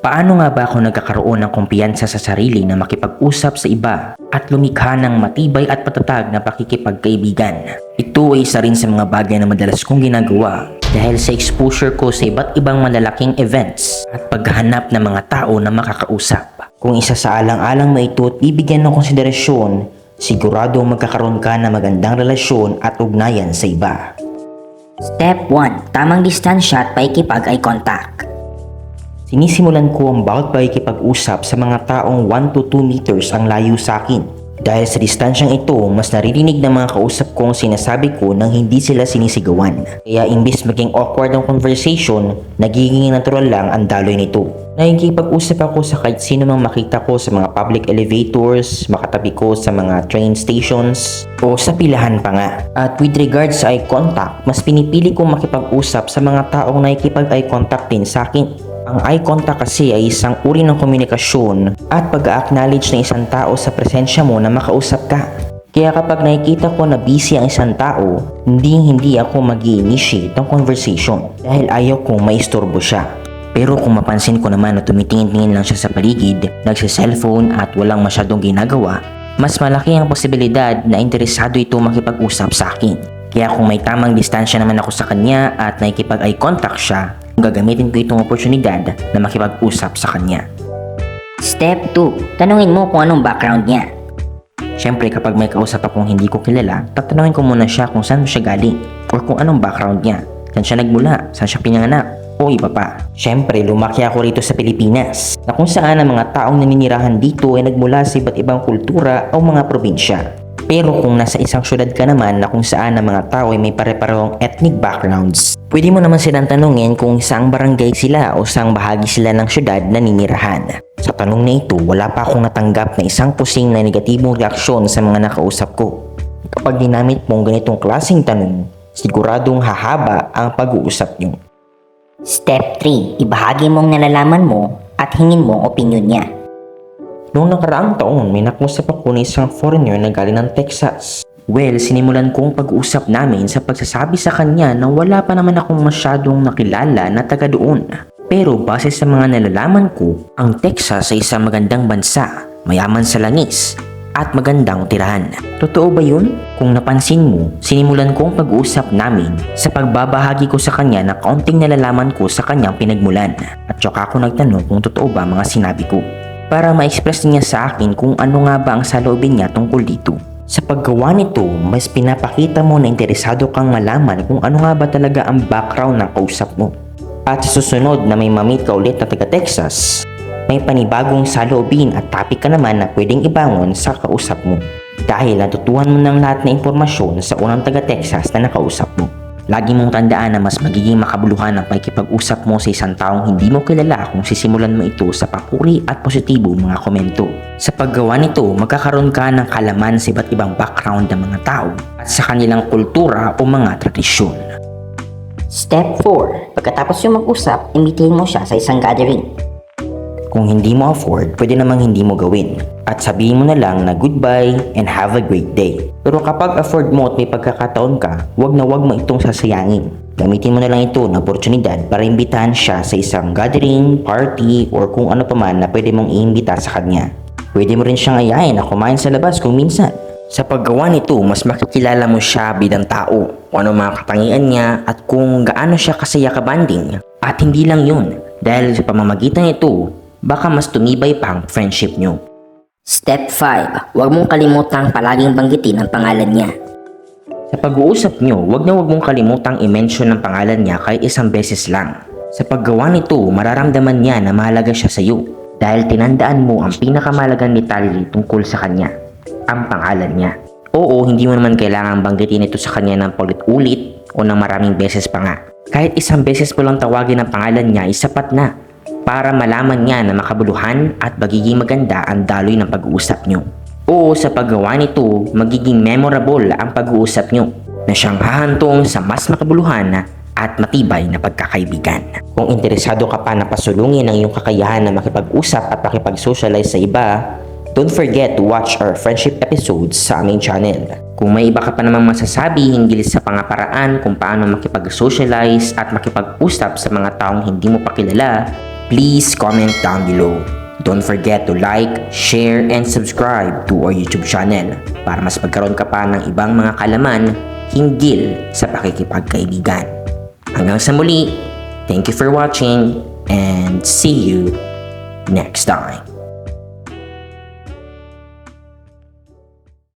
Paano nga ba ako nagkakaroon ng kumpiyansa sa sarili na makipag-usap sa iba at lumikha ng matibay at patatag na pakikipagkaibigan? Ito ay isa rin sa mga bagay na madalas kong ginagawa dahil sa exposure ko sa iba't ibang malalaking events at paghahanap ng mga tao na makakausap. Kung isa sa alang-alang ito at bibigyan ng konsiderasyon, sigurado magkakaroon ka ng magandang relasyon at ugnayan sa iba. Step 1. Tamang distansya at paikipag-eye contact. Sinisimulan ko ang bawat pakikipag-usap sa mga taong 1 to 2 meters ang layo sa akin. Dahil sa distansyang ito, mas naririnig ng mga kausap ko ang sinasabi ko nang hindi sila sinisigawan. Kaya imbis maging awkward ang conversation, nagiging natural lang ang daloy nito. Nakikipag-usap ako sa kahit sino mang makita ko sa mga public elevators, makatabi ko sa mga train stations, o sa pilahan pa nga. At with regards sa eye contact, mas pinipili kong makipag-usap sa mga taong nakikipag-eye contact din sa akin. Ang eye contact kasi ay isang uri ng komunikasyon at pag-acknowledge ng isang tao sa presensya mo na makausap ka. Kaya kapag nakikita ko na busy ang isang tao, hindi hindi ako mag initiate ng conversation dahil ayaw kong maistorbo siya. Pero kung mapansin ko naman na tumitingin-tingin lang siya sa paligid, nagsi-cellphone at walang masyadong ginagawa, mas malaki ang posibilidad na interesado ito makipag-usap sa akin. Kaya kung may tamang distansya naman ako sa kanya at nakikipag-eye contact siya, gagamitin ko itong oportunidad na makipag-usap sa kanya. Step 2. Tanungin mo kung anong background niya. Siyempre kapag may kausap akong hindi ko kilala, tatanungin ko muna siya kung saan siya galing or kung anong background niya. Saan siya nagmula, saan siya pinanganak, o iba pa. Siyempre, lumaki ako rito sa Pilipinas na kung saan ang mga taong naninirahan dito ay nagmula sa iba't ibang kultura o mga probinsya. Pero kung nasa isang syudad ka naman na kung saan ang mga tao ay may pare-parehong ethnic backgrounds, pwede mo naman silang tanungin kung saang barangay sila o saang bahagi sila ng syudad na ninirahan. Sa tanong na ito, wala pa akong natanggap na isang pusing na negatibong reaksyon sa mga nakausap ko. Kapag ginamit mo ang ganitong klaseng tanong, siguradong hahaba ang pag-uusap niyo. Step 3. Ibahagi mong nalalaman mo at hingin mo ang opinion niya. Noong nakaraang taon, may nakusap ako ng isang foreigner na galing ng Texas. Well, sinimulan kong pag-usap namin sa pagsasabi sa kanya na wala pa naman akong masyadong nakilala na taga doon. Pero base sa mga nalalaman ko, ang Texas ay isang magandang bansa, mayaman sa langis, at magandang tirahan. Totoo ba yun? Kung napansin mo, sinimulan kong pag-usap namin sa pagbabahagi ko sa kanya na kaunting nalalaman ko sa kanyang pinagmulan. At saka ako nagtanong kung totoo ba mga sinabi ko para ma-express niya sa akin kung ano nga ba ang saloobin niya tungkol dito. Sa paggawa nito, mas pinapakita mo na interesado kang malaman kung ano nga ba talaga ang background ng kausap mo. At sa susunod na may mamit ka ulit na taga Texas, may panibagong saloobin at topic ka naman na pwedeng ibangon sa kausap mo. Dahil natutuhan mo ng lahat na impormasyon sa unang taga Texas na nakausap mo. Lagi mong tandaan na mas magiging makabuluhan ang pakikipag-usap mo sa isang taong hindi mo kilala kung sisimulan mo ito sa papuri at positibo mga komento. Sa paggawa nito, magkakaroon ka ng kalaman sa iba't ibang background ng mga tao at sa kanilang kultura o mga tradisyon. Step 4. Pagkatapos yung mag-usap, imbitahin mo siya sa isang gathering. Kung hindi mo afford, pwede namang hindi mo gawin. At sabihin mo na lang na goodbye and have a great day. Pero kapag afford mo at may pagkakataon ka, wag na wag mo itong sasayangin. Gamitin mo na lang ito na oportunidad para imbitahan siya sa isang gathering, party, or kung ano pa man na pwede mong iimbita sa kanya. Pwede mo rin siyang ayayin na kumain sa labas kung minsan. Sa paggawa nito, mas makikilala mo siya bilang tao, kung ano mga katangian niya at kung gaano siya kasaya kabanding. At hindi lang yun, dahil sa pamamagitan nito, baka mas tumibay pa ang friendship nyo. Step 5. Huwag mong kalimutang palaging banggitin ang pangalan niya. Sa pag-uusap nyo, wag na wag mong kalimutang i-mention ang pangalan niya kahit isang beses lang. Sa paggawa nito, mararamdaman niya na mahalaga siya sa iyo dahil tinandaan mo ang pinakamalagang detalye tungkol sa kanya, ang pangalan niya. Oo, hindi mo naman kailangan banggitin ito sa kanya ng paulit-ulit o ng maraming beses pa nga. Kahit isang beses mo lang tawagin ang pangalan niya ay sapat na para malaman niya na makabuluhan at magiging maganda ang daloy ng pag-uusap nyo. Oo, sa paggawa nito, magiging memorable ang pag-uusap nyo na siyang hahantong sa mas makabuluhan at matibay na pagkakaibigan. Kung interesado ka pa na pasulungin ang iyong kakayahan na makipag-usap at makipag-socialize sa iba, don't forget to watch our friendship episodes sa aming channel. Kung may iba ka pa namang masasabi hinggil sa pangaparaan kung paano makipag-socialize at makipag-usap sa mga taong hindi mo pa kilala, please comment down below. Don't forget to like, share, and subscribe to our YouTube channel para mas magkaroon ka pa ng ibang mga kalaman hinggil sa pakikipagkaibigan. Hanggang sa muli, thank you for watching and see you next time.